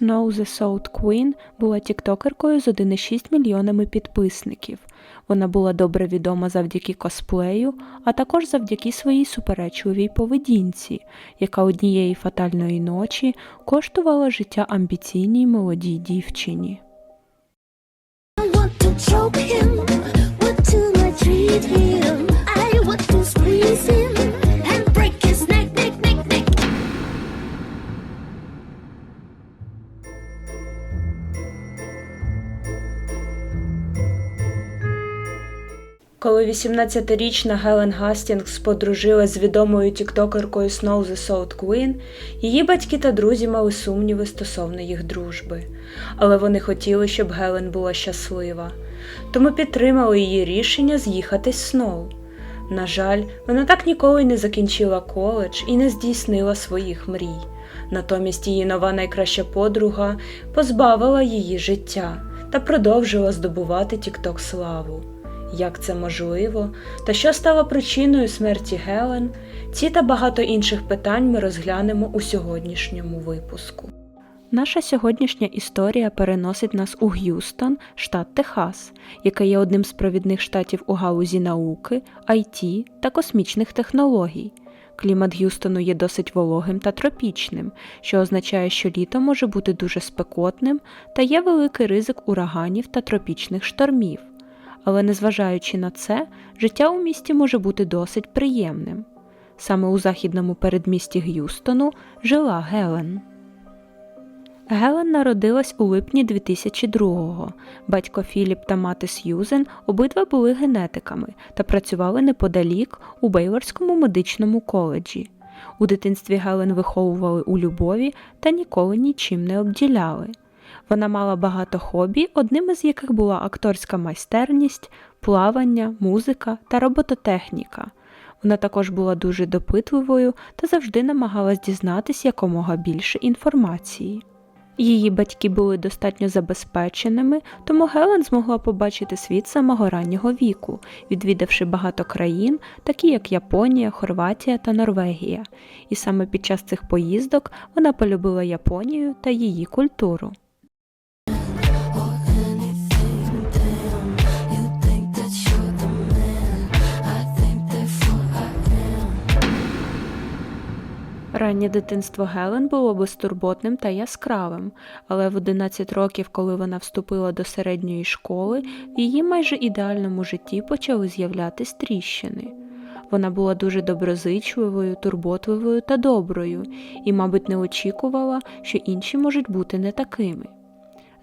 Snow the Salt Queen була тіктокеркою з 1,6 мільйонами підписників. Вона була добре відома завдяки косплею, а також завдяки своїй суперечливій поведінці, яка однієї фатальної ночі коштувала життя амбіційній молодій дівчині. I want to choke him. What Коли 18-річна Гелен Гастінгс подружилась з відомою тіктокеркою Snow the Salt Queen, її батьки та друзі мали сумніви стосовно їх дружби. Але вони хотіли, щоб Гелен була щаслива, тому підтримали її рішення з'їхати з Сноу. На жаль, вона так ніколи не закінчила коледж і не здійснила своїх мрій. Натомість її нова найкраща подруга позбавила її життя та продовжила здобувати тікток славу. Як це можливо, та що стало причиною смерті Гелен, ці та багато інших питань ми розглянемо у сьогоднішньому випуску. Наша сьогоднішня історія переносить нас у Г'юстон, штат Техас, який є одним з провідних штатів у галузі науки, IT та космічних технологій. Клімат Г'юстону є досить вологим та тропічним, що означає, що літо може бути дуже спекотним та є великий ризик ураганів та тропічних штормів але незважаючи на це, життя у місті може бути досить приємним. Саме у західному передмісті Г'юстону жила Гелен. Гелен народилась у липні 2002-го. Батько Філіп та мати Сьюзен обидва були генетиками та працювали неподалік у Бейлорському медичному коледжі. У дитинстві Гелен виховували у любові та ніколи нічим не обділяли. Вона мала багато хобі, одним із яких була акторська майстерність, плавання, музика та робототехніка. Вона також була дуже допитливою та завжди намагалась дізнатись якомога більше інформації. Її батьки були достатньо забезпеченими, тому Гелен змогла побачити світ самого раннього віку, відвідавши багато країн, такі як Японія, Хорватія та Норвегія. І саме під час цих поїздок вона полюбила Японію та її культуру. Раннє дитинство Гелен було безтурботним та яскравим, але в 11 років, коли вона вступила до середньої школи, в її майже ідеальному житті почали з'являтись тріщини. Вона була дуже доброзичливою, турботливою та доброю, і, мабуть, не очікувала, що інші можуть бути не такими.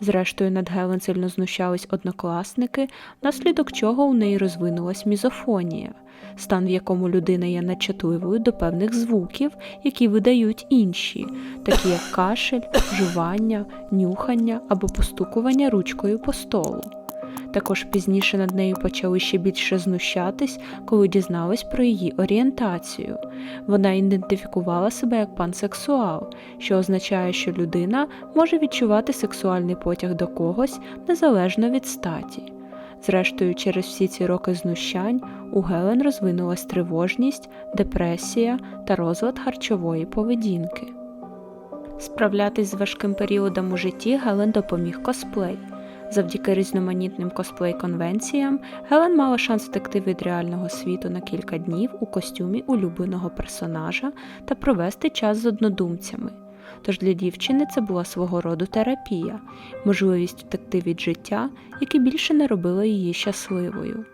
Зрештою, над Гелен сильно знущались однокласники, внаслідок чого у неї розвинулась мізофонія, стан, в якому людина є надчутливою до певних звуків, які видають інші, такі як кашель, жування, нюхання або постукування ручкою по столу. Також пізніше над нею почали ще більше знущатись, коли дізнались про її орієнтацію. Вона ідентифікувала себе як пансексуал, що означає, що людина може відчувати сексуальний потяг до когось незалежно від статі. Зрештою, через всі ці роки знущань у Гелен розвинулась тривожність, депресія та розлад харчової поведінки. Справлятись з важким періодом у житті Гелен допоміг косплей. Завдяки різноманітним косплей-конвенціям Гелен мала шанс втекти від реального світу на кілька днів у костюмі улюбленого персонажа та провести час з однодумцями. Тож для дівчини це була свого роду терапія, можливість втекти від життя, яке більше не робило її щасливою.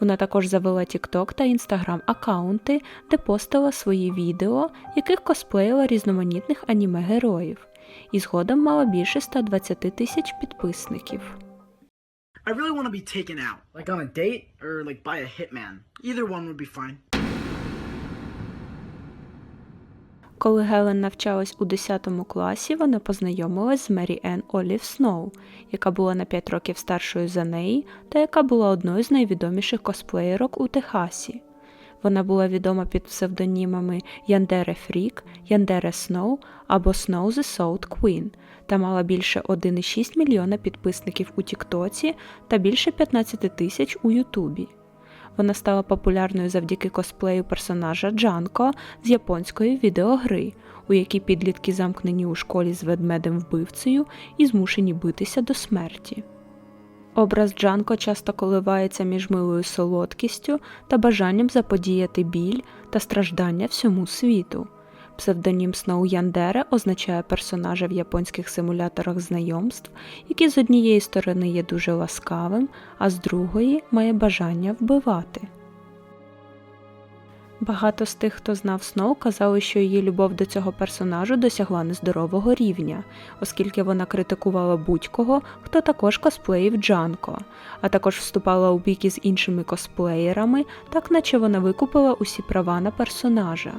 Вона також завела TikTok та Instagram аккаунти, де постила свої відео, яких косплеїла різноманітних аніме-героїв, і згодом мала більше 120 тисяч підписників. I really want to be taken out, like on a date or like by a hitman. Either one would be fine. Коли Гелен навчалась у 10 класі, вона познайомилась з Мері Енн Олів Сноу, яка була на 5 років старшою за неї та яка була одною з найвідоміших косплеєрок у Техасі. Вона була відома під псевдонімами Яндере Фрік, Яндере Сноу або Snow the Salt Queen та мала більше 1,6 мільйона підписників у Тіктоці та більше 15 тисяч у Ютубі. Вона стала популярною завдяки косплею персонажа Джанко з японської відеогри, у якій підлітки замкнені у школі з ведмедем вбивцею і змушені битися до смерті. Образ Джанко часто коливається між милою солодкістю та бажанням заподіяти біль та страждання всьому світу. Псевдонім Сноу Яндере означає персонажа в японських симуляторах знайомств, який з однієї сторони є дуже ласкавим, а з другої має бажання вбивати. Багато з тих, хто знав Сноу, казали, що її любов до цього персонажу досягла нездорового рівня, оскільки вона критикувала будь-кого, хто також косплеїв Джанко, а також вступала у бійки з іншими косплеєрами, так наче вона викупила усі права на персонажа.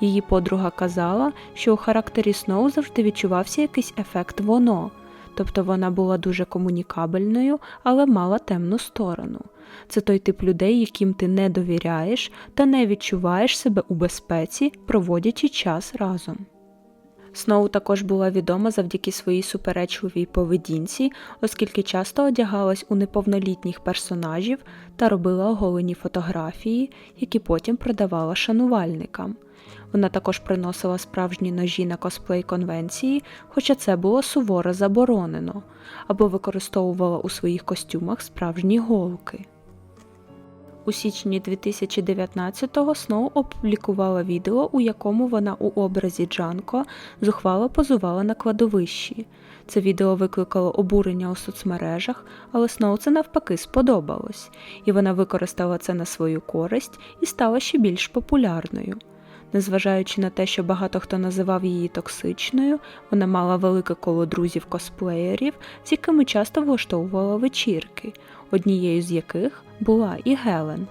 Її подруга казала, що у характері Сноу завжди відчувався якийсь ефект воно, тобто вона була дуже комунікабельною, але мала темну сторону. Це той тип людей, яким ти не довіряєш та не відчуваєш себе у безпеці, проводячи час разом. Сноу також була відома завдяки своїй суперечливій поведінці, оскільки часто одягалась у неповнолітніх персонажів та робила оголені фотографії, які потім продавала шанувальникам. Вона також приносила справжні ножі на косплей конвенції, хоча це було суворо заборонено, або використовувала у своїх костюмах справжні голки. У січні 2019-го Сноу опублікувала відео, у якому вона у образі Джанко зухвало позувала на кладовищі. Це відео викликало обурення у соцмережах, але Сноу це навпаки сподобалось, і вона використала це на свою користь і стала ще більш популярною. Незважаючи на те, що багато хто називав її токсичною, вона мала велике коло друзів-косплеєрів, з якими часто влаштовувала вечірки, однією з яких була і Гелен.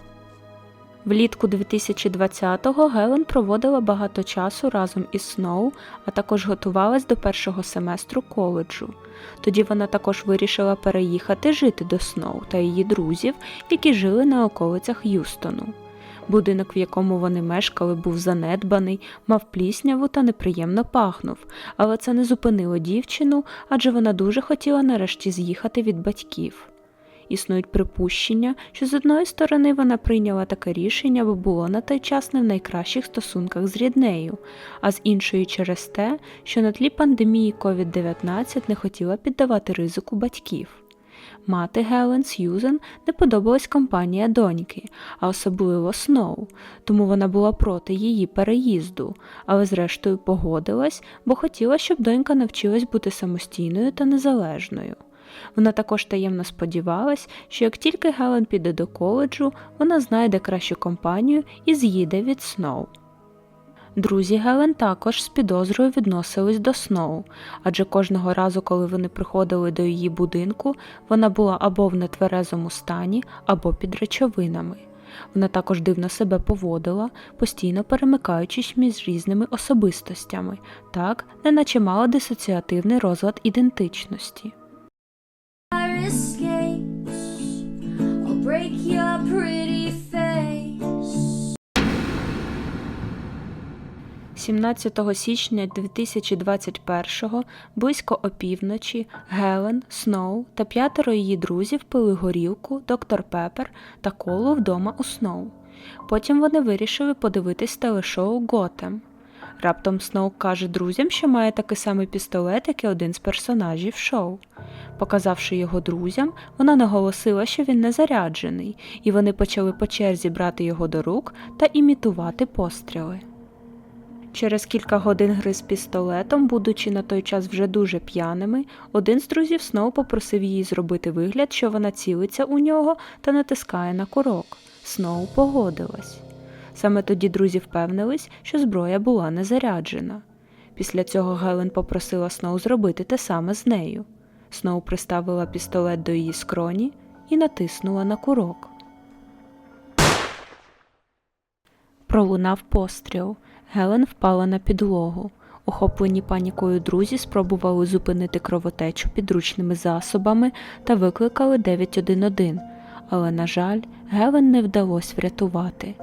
Влітку 2020-го Гелен проводила багато часу разом із Сноу, а також готувалась до першого семестру коледжу. Тоді вона також вирішила переїхати жити до Сноу та її друзів, які жили на околицях Юстону. Будинок, в якому вони мешкали, був занедбаний, мав плісняву та неприємно пахнув, але це не зупинило дівчину, адже вона дуже хотіла нарешті з'їхати від батьків. Існують припущення, що з одної сторони вона прийняла таке рішення, бо було на той час не в найкращих стосунках з ріднею, а з іншої через те, що на тлі пандемії COVID-19 не хотіла піддавати ризику батьків. Мати Гелен Сьюзен не подобалась компанія доньки, а особливо Сноу, тому вона була проти її переїзду, але зрештою погодилась, бо хотіла, щоб донька навчилась бути самостійною та незалежною. Вона також таємно сподівалась, що як тільки Гелен піде до коледжу, вона знайде кращу компанію і з'їде від Сноу. Друзі Гелен також з підозрою відносились до Сноу, адже кожного разу, коли вони приходили до її будинку, вона була або в нетверезому стані, або під речовинами. Вона також дивно себе поводила, постійно перемикаючись між різними особистостями, так, неначе мала дисоціативний розлад ідентичності. break your pretty face. 17 січня 2021-го, близько опівночі, Гелен, Сноу та п'ятеро її друзів пили горілку, доктор Пепер та колу вдома у Сноу. Потім вони вирішили подивитись телешоу Готем. Раптом Сноу каже друзям, що має такий самий пістолет, як і один з персонажів шоу. Показавши його друзям, вона наголосила, що він не заряджений, і вони почали по черзі брати його до рук та імітувати постріли. Через кілька годин гри з пістолетом, будучи на той час вже дуже п'яними, один з друзів Сноу попросив її зробити вигляд, що вона цілиться у нього та натискає на курок. Сноу погодилась. Саме тоді друзі впевнились, що зброя була не заряджена. Після цього Гелен попросила Сноу зробити те саме з нею. Сноу приставила пістолет до її скроні і натиснула на курок. Пролунав постріл. Гелен впала на підлогу. Охоплені панікою друзі спробували зупинити кровотечу підручними засобами та викликали 911, але, на жаль, Гелен не вдалося врятувати.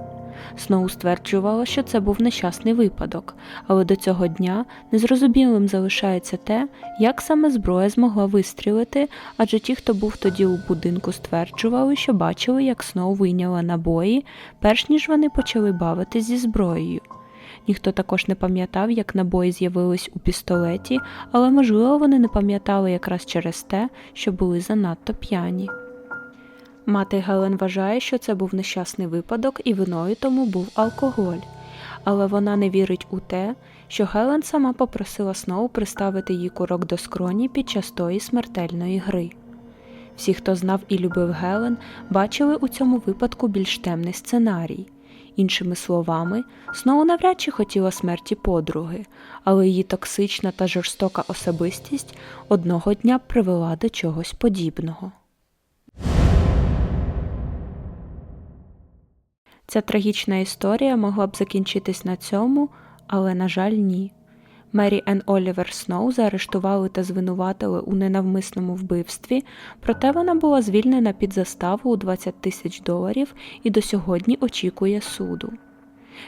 Сноу стверджувала, що це був нещасний випадок, але до цього дня незрозумілим залишається те, як саме зброя змогла вистрілити, адже ті, хто був тоді у будинку, стверджували, що бачили, як Сноу вийняла набої, перш ніж вони почали бавитись зі зброєю. Ніхто також не пам'ятав, як набої з'явились у пістолеті, але можливо вони не пам'ятали якраз через те, що були занадто п'яні. Мати Гелен вважає, що це був нещасний випадок і виною тому був алкоголь. Але вона не вірить у те, що Гелен сама попросила Сноу приставити їй курок до скроні під час тої смертельної гри. Всі, хто знав і любив Гелен, бачили у цьому випадку більш темний сценарій. Іншими словами, Сноу навряд чи хотіла смерті подруги, але її токсична та жорстока особистість одного дня привела до чогось подібного. Ця трагічна історія могла б закінчитись на цьому, але, на жаль, ні. Мері Енн Олівер Сноу заарештували та звинуватили у ненавмисному вбивстві, проте вона була звільнена під заставу у 20 тисяч доларів і до сьогодні очікує суду.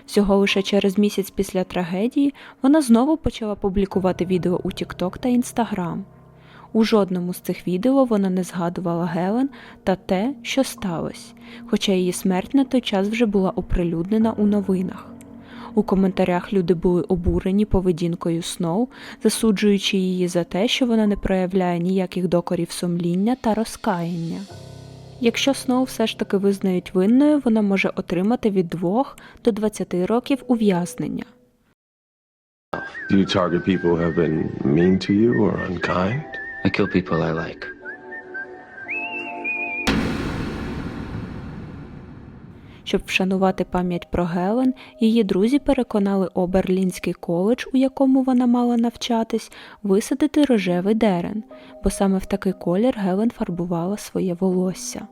Всього лише через місяць після трагедії вона знову почала публікувати відео у TikTok та Instagram. У жодному з цих відео вона не згадувала Гелен та те, що сталося, хоча її смерть на той час вже була оприлюднена у новинах. У коментарях люди були обурені поведінкою Сноу, засуджуючи її за те, що вона не проявляє ніяких докорів сумління та розкаяння. Якщо Сноу все ж таки визнають винною, вона може отримати від 2 до 20 років ув'язнення. Do you target people who have been mean to you or unkind? I kill people I like. Щоб вшанувати пам'ять про Гелен, її друзі переконали Оберлінський коледж, у якому вона мала навчатись, висадити рожевий дерен, бо саме в такий колір Гелен фарбувала своє волосся.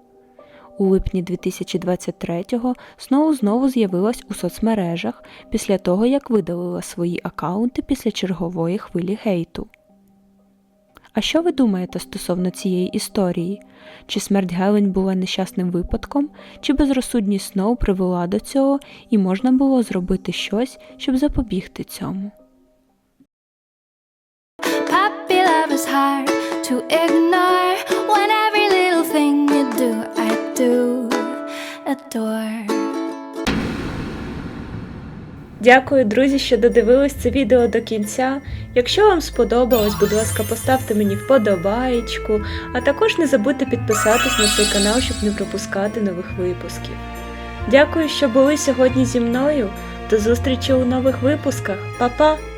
У липні 2023-го Сноу знову з'явилась у соцмережах після того, як видалила свої акаунти після чергової хвилі гейту. А що ви думаєте стосовно цієї історії? Чи смерть Гелень була нещасним випадком, чи безрозсудність Сноу привела до цього, і можна було зробити щось, щоб запобігти цьому? Puppy Дякую, друзі, що додивились це відео до кінця. Якщо вам сподобалось, будь ласка, поставте мені вподобаєчку, а також не забудьте підписатись на цей канал, щоб не пропускати нових випусків. Дякую, що були сьогодні зі мною. До зустрічі у нових випусках. Па-па!